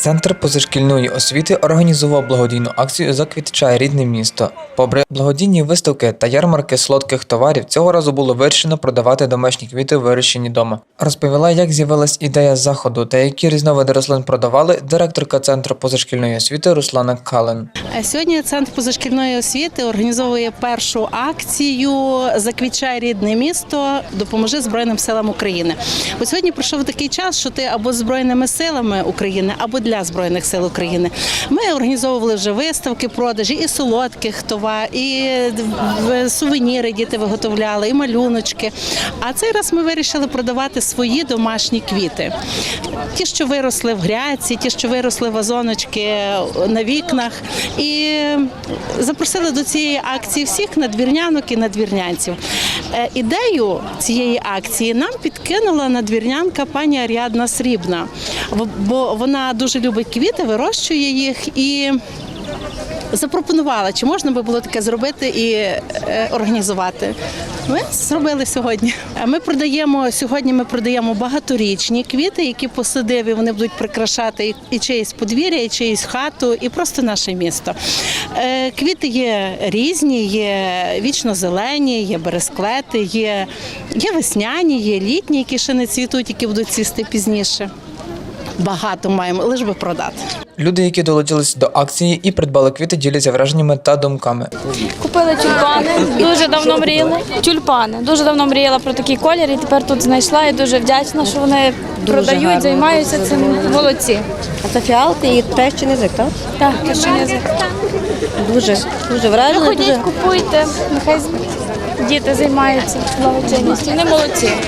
Центр позашкільної освіти організував благодійну акцію Заквітчає рідне місто. Попри благодійні виставки та ярмарки солодких товарів, цього разу було вирішено продавати домашні квіти, вирощені дома. Розповіла, як з'явилась ідея заходу та які різновиди рослин продавали директорка центру позашкільної освіти Руслана Кален. Е, Сьогодні центр позашкільної освіти організовує першу акцію Заквічай рідне місто, допоможи Збройним силам України. От сьогодні пройшов такий час, що ти або збройними силами України, або для збройних сил України. Ми організовували вже виставки, продажі і солодких товар, і сувеніри діти виготовляли, і малюночки. А цей раз ми вирішили продавати свої домашні квіти. Ті, що виросли в грядці, ті, що виросли вазоночки на вікнах. І запросили до цієї акції всіх надвірнянок і надвірнянців. Е, Ідею цієї акції нам підкинула надвірнянка пані Аріадна Срібна, бо вона дуже любить квіти, вирощує їх і. Запропонувала, чи можна би було таке зробити і е, організувати. Ми зробили сьогодні. Е, Ми продаємо сьогодні. Ми продаємо багаторічні квіти, які посадив і вони будуть прикрашати і- чиїсь подвір'я, і чиїсь хату, і просто наше місто. Е, Квіти є різні, є вічно-зелені, є бересклети, є, є весняні, є літні, які ще не цвітуть, які будуть цвісти пізніше. Багато маємо, лише би продати. Люди, які долучились до акції і придбали квіти, діляться враженнями та думками. Купили тюльпани, дуже давно мріяли. Тюльпани. Дуже давно мріяла про такий колір і тепер тут знайшла і дуже вдячна, що вони продають, гарно, займаються цим. Молодці. А це фіалки і трещин язик, так? Так, кишені язик. Дуже, дуже вражена. Ходіть, Дуже... купуйте, нехай діти займаються благочинністю. Вони молодці.